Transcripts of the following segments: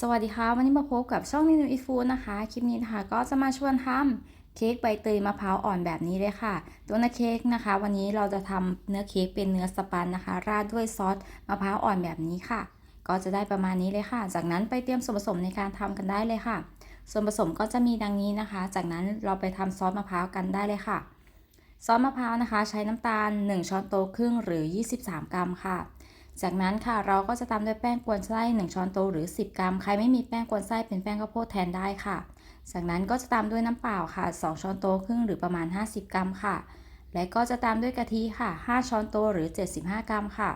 สวัสดีค่ะวันนี้มาพบกับช่องนิวอีฟูนะคะ คลิปนี้นะคะก็จะมาชวนทำเค้กใบเตยมะพร้าวอ่อนแบบนี้เลยค่ะ ตัวเนื้อเค้กนะคะ วันนี้เราจะทำเนื้อเค้กเป็นเนื้อสปันนะคะ ราดด้วยซอสมะพร้าวอ่อนแบบนี้ค่ะ ก็จะได้ประมาณนี้เลยค่ะ จากนั้นไปเตรียมส่วนผสมในการทำกันได้เลยค่ะ ส่วนผสมก็จะมีดังนี้นะคะ จากนั้นเราไปทำซอสมะพร้าวกันได้เลยค่ะ ซอสมะพร้าวนะคะ ใช้น้ำตาล 1 ช้อนโต๊ะครึ่งหรือ 23 กรัมค่ะ จากนั้นค่ะเราก็จะตามด้วยแป้งกวนไส้ 1 ช้อนโต๊ะหรือ 10 กรัม ใครไม่มีแป้งกวนไส้เป็นแป้งข้าวโพดแทนได้ค่ะ จากนั้นก็จะตามด้วยน้ำเปล่าค่ะ 2 ช้อนโต๊ะครึ่งหรือประมาณ 50 กรัมค่ะ และก็จะตามด้วยกะทิค่ะ 5 ช้อนโต๊ะหรือ 75 กรัมค่ะ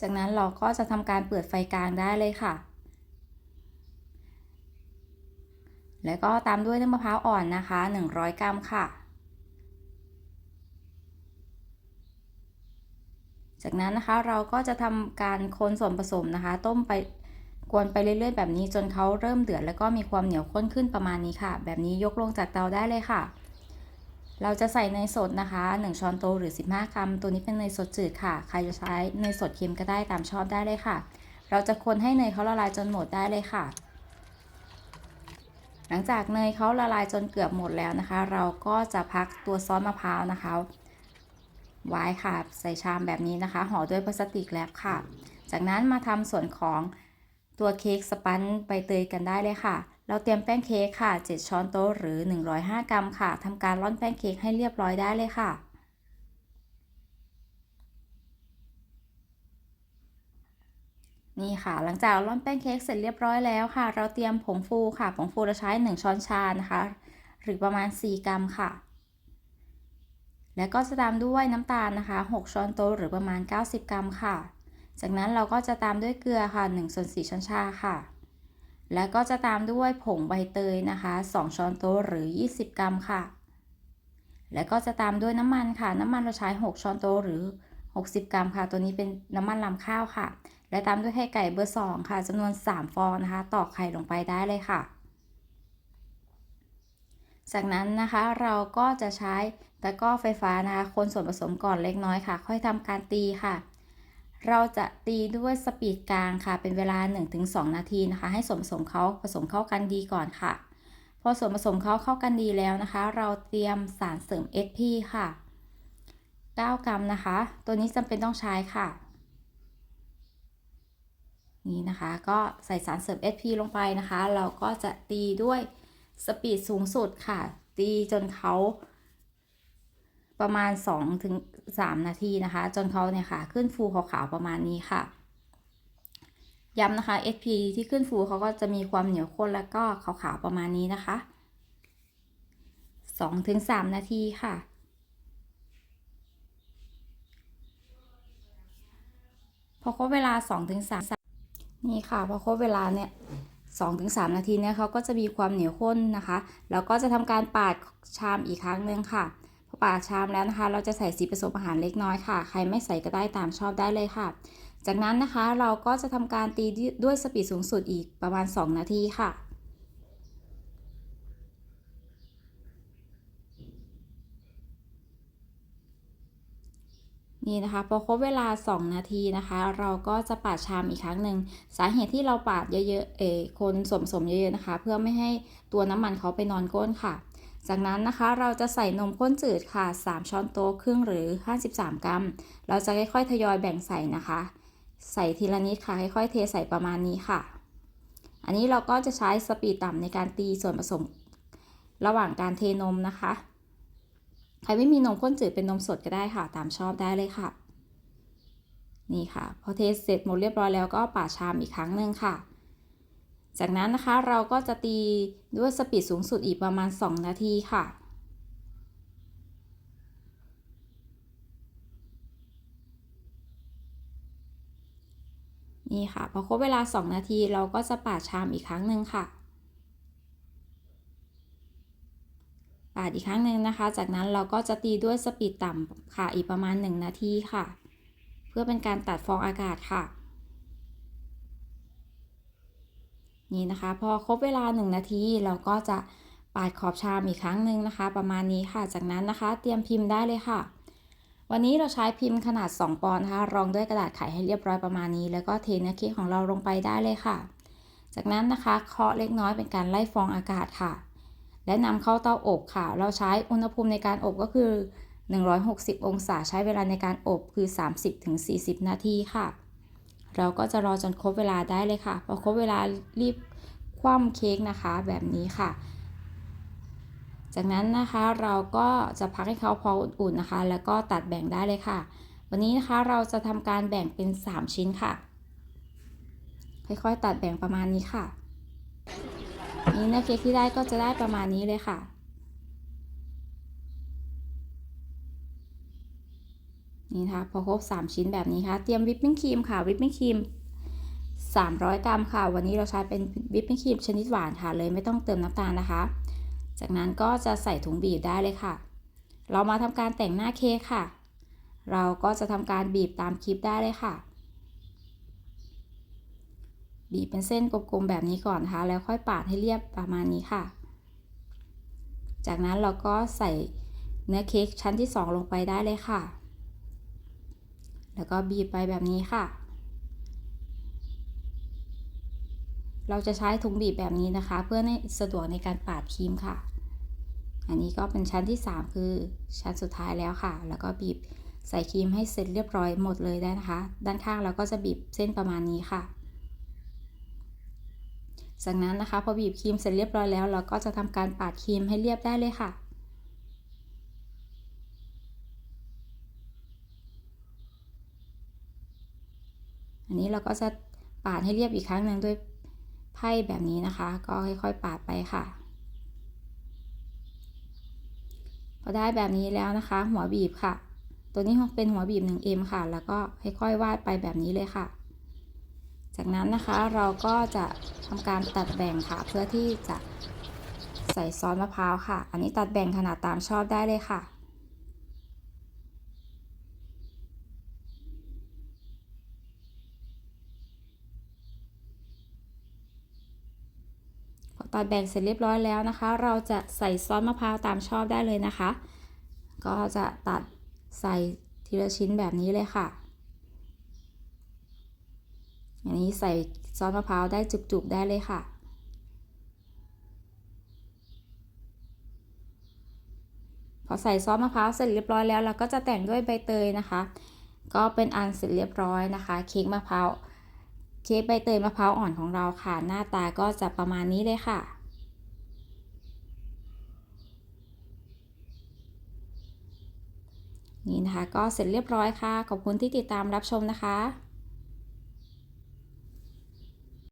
จากนั้นเราก็จะทำการเปิดไฟกลางได้เลยค่ะแล้วก็ตามด้วยน้ำมะพร้าวอ่อนนะคะ 100 กรัมค่ะ จากนั้นนะคะเราก็จะทำการคนส่วนผสมนะคะ ต้มไปกวนไปเรื่อยๆ แบบนี้จนเขาเริ่มเดือด แล้วก็มีความเหนียวข้นขึ้นประมาณนี้ค่ะ แบบนี้ยกลงจากเตาได้เลยค่ะ เราจะใส่เนยสดนะคะ 1 ช้อนโต๊ะหรือ 15 กรัม ตัวนี้เป็นเนยสดจืดค่ะ ใครจะใช้เนยสดเค็มก็ได้ตามชอบได้เลยค่ะ เราจะคนให้เนยเขาละลายจนหมดได้เลยค่ะ หลังจากเนยเขาละลายจนเกือบหมดแล้วนะคะ เราก็จะพักตัวซอสมะพร้าวนะคะ ไว้ค่ะ ใส่ชามแบบนี้นะคะห่อด้วยพลาสติกแรปค่ะ จากนั้นมาทำส่วนของตัวเค้กสปันใบเตยกันได้เลยค่ะ เราเตรียมแป้งเค้กค่ะ 7 ช้อนโต๊ะหรือ 105 กรัมค่ะทำการร่อนแป้งเค้กให้เรียบร้อยได้เลยค่ะนี่ค่ะ หลังจากร่อนแป้งเค้กเสร็จเรียบร้อยแล้วค่ะ เราเตรียมผงฟูค่ะ ผงฟูเราใช้ 1 ช้อนชานะคะ หรือประมาณ 4 กรัมค่ะ แล้วก็จะตามด้วยน้ำตาลนะคะ 6 ช้อนโต๊ะหรือประมาณ 90 กรัมค่ะ จากนั้นเราก็จะตามด้วยเกลือค่ะ1ส่วน4ช้อนชาค่ะ แล้วก็จะตามด้วยผงใบเตยนะคะ 2 ช้อนโต๊ะหรือ 20 กรัมค่ะ แล้วก็จะตามด้วยน้ำมันค่ะ น้ำมันเราใช้ 6 ช้อนโต๊ะหรือ 60 กรัมค่ะ ตัวนี้เป็นน้ำมันลำข้าวค่ะ และตามด้วยไข่ไก่เบอร์ 2 ค่ะจำนวน 3 ฟองนะคะ ตอกไข่ลงไปได้เลยค่ะจากนั้นนะคะเราก็จะใช้ ตะกร้อไฟฟ้านะคะคนส่วนผสมก่อนเล็กน้อยค่ะ ค่อยทำการตีค่ะ เราจะตีด้วยสปีดกลางค่ะ เป็นเวลา 1-2 นาทีนะคะ ให้ส่วนผสมเขาผสมเข้ากันดีก่อนค่ะ พอส่วนผสมเขาเข้ากันดีแล้วนะคะ เราเตรียมสารเสริม SP ค่ะ 9 กรัมนะคะ ตัวนี้จำเป็นต้องใช้ค่ะนี่นะคะก็ใส่สารเสริม SP ลงไปนะคะ เราก็จะตีด้วยสปีดสูงสุดค่ะ ตีจนเขา ประมาณ 2-3นาทีนะคะ จนเขาเนี่ยค่ะ ขึ้นฟูขาวๆประมาณนี้ค่ะ ย้ำนะคะ SP ที่ขึ้นฟูเขาก็จะมีความเหนียวข้นแล้วก็ขาวๆประมาณนี้นะคะ 2-3นาทีค่ะพอครบเวลา 2-3นี่ค่ะพอครบเวลาเนี่ย2-3 นาทีเนี่ยเขาก็จะมีความเหนียวข้นนะคะ แล้วก็จะทำการปาดชามอีกครั้งหนึ่งค่ะ ปาชามแล้วนะคะ เราจะใส่สีผสมอาหารเล็กน้อยค่ะ ใครไม่ใส่ก็ได้ตามชอบได้เลยค่ะ จากนั้นนะคะเราก็จะทำการตีด้วยสปีดสูงสุดอีกประมาณ 2 นาทีค่ะนี่นะคะพอครบเวลา 2 นาทีนะคะ เราก็จะปาดชามอีกครั้งหนึ่งสาเหตุที่เราปาดเยอะๆเออคนสมสมเยอะๆนะคะ เพื่อไม่ให้ตัวน้ำมันเขาไปนอนก้นค่ะ จากนั้นนะคะเราจะใส่นมข้นจืดค่ะ 3 ช้อนโต๊ะครึ่งหรือ 53 กรัม เราจะค่อยๆทยอยแบ่งใส่นะคะ ใส่ทีละนิดค่ะค่อยๆเทใส่ประมาณนี้ค่ะ อันนี้เราก็จะใช้สปีดต่ำในการตีส่วนผสมระหว่างการเทนมนะคะ ใครไม่มีนมข้นจืดเป็นนมสดก็ได้ค่ะ ตามชอบได้เลยค่ะ นี่ค่ะ พอเทเสร็จหมดเรียบร้อยแล้วก็ป่าชามอีกครั้งหนึ่งค่ะ จากนั้นนะคะเราก็จะตีด้วยสปีดสูงสุดอีกประมาณ 2 นาทีค่ะ นี่ค่ะพอครบเวลา 2 นาทีเราก็จะปาดชามอีกครั้งหนึ่งค่ะ ปาดอีกครั้งหนึ่งนะคะ จากนั้นเราก็จะตีด้วยสปีดต่ำค่ะอีกประมาณ 1 นาทีค่ะ เพื่อเป็นการตัดฟองอากาศค่ะ นี่นะคะ พอครบเวลา 1 นาทีเราก็จะปาดขอบชามอีกครั้งหนึ่งนะคะ ประมาณนี้ค่ะ จากนั้นนะคะ เตรียมพิมพ์ได้เลยค่ะ วันนี้เราใช้พิมพ์ขนาด 2 ปอนด์นะคะ รองด้วยกระดาษไขให้เรียบร้อยประมาณนี้ แล้วก็เทเนื้อเค้กของเราลงไปได้เลยค่ะ จากนั้นนะคะเคาะเล็กน้อยเป็นการไล่ฟองอากาศค่ะ และนำเข้าเตาอบค่ะ เราใช้อุณหภูมิในการอบก็คือ 160 องศาใช้เวลาในการอบคือ 30-40 นาทีค่ะ เราก็จะรอจนครบเวลาได้เลยค่ะ พอครบเวลารีบคว่ำเค้กนะคะแบบนี้ค่ะ จากนั้นนะคะเราก็จะพักให้เขาพออุ่นๆนะคะ แล้วก็ตัดแบ่งได้เลยค่ะ วันนี้นะคะเราจะทำการแบ่งเป็น 3 ชิ้นค่ะ ค่อยๆตัดแบ่งประมาณนี้ค่ะ นี่เนื้อเค้กที่ได้ก็จะได้ประมาณนี้เลยค่ะ นี่นะคะพอครบ 3 ชิ้นแบบนี้ค่ะ เตรียมวิปปิ้งครีมค่ะวิปปิ้งครีม300 กรัมค่ะ วันนี้เราใช้เป็นวิปปิ้งครีมชนิดหวานค่ะ เลยไม่ต้องเติมน้ำตาลนะคะ จากนั้นก็จะใส่ถุงบีบได้เลยค่ะ เรามาทำการแต่งหน้าเค้กค่ะ เราก็จะทำการบีบตามคลิปได้เลยค่ะ บีบเป็นเส้นกลมๆแบบนี้ก่อนนะคะ แล้วค่อยปาดให้เรียบประมาณนี้ค่ะ จากนั้นเราก็ใส่เนื้อเค้กชั้นที่ 2 ลงไปได้เลยค่ะ แล้วก็บีบไปแบบนี้ค่ะ เราจะใช้ถุงบีบแบบนี้นะคะ เพื่อให้สะดวกในการปาดครีมค่ะ อันนี้ก็เป็นชั้นที่ 3 คือชั้นสุดท้ายแล้วค่ะ แล้วก็บีบใส่ครีมให้เสร็จเรียบร้อยหมดเลยได้นะคะ ด้านข้างเราก็จะบีบเส้นประมาณนี้ค่ะ จากนั้นนะคะพอบีบครีมเสร็จเรียบร้อยแล้ว เราก็จะทำการปาดครีมให้เรียบได้เลยค่ะ อันนี้ เราก็จะปาดให้เรียบอีกครั้งหนึ่งด้วยไพ่แบบนี้นะคะ ก็ค่อยๆ ปาดไปค่ะ พอได้แบบนี้แล้วนะคะ หัวบีบค่ะ ตัวนี้เป็นหัวบีบ 1M ค่ะ แล้วก็ค่อยๆ วาดไปแบบนี้เลยค่ะ จากนั้นนะคะเราก็จะทำการตัดแบ่งค่ะ เพื่อที่จะใส่ซอสมะพร้าวค่ะ อันนี้ตัดแบ่งขนาดตามชอบได้เลยค่ะ พ อตัดแบ่งเสร็จเรียบร้อยแล้วนะคะ เราจะใส่ซอสมะพร้าวตามชอบได้เลยนะคะ ก็จะตัดใส่ทีละชิ้นแบบนี้เลยค่ะอันนี้ใส่ซอสมะพร้าวได้จุกๆได้เลยค่ะ พอใส่ซอสมะพร้าวเสร็จเรียบร้อยแล้วเราก็จะแต่งด้วยใบเตยนะคะ ก็เป็นอันเสร็จเรียบร้อยนะคะเค้กมะพร้าว เค้กใบเตยมะพร้าวอ่อนของเราค่ะ หน้าตาก็จะประมาณนี้เลยค่ะ นี่นะคะก็เสร็จเรียบร้อยค่ะ ขอบคุณที่ติดตามรับชมนะคะ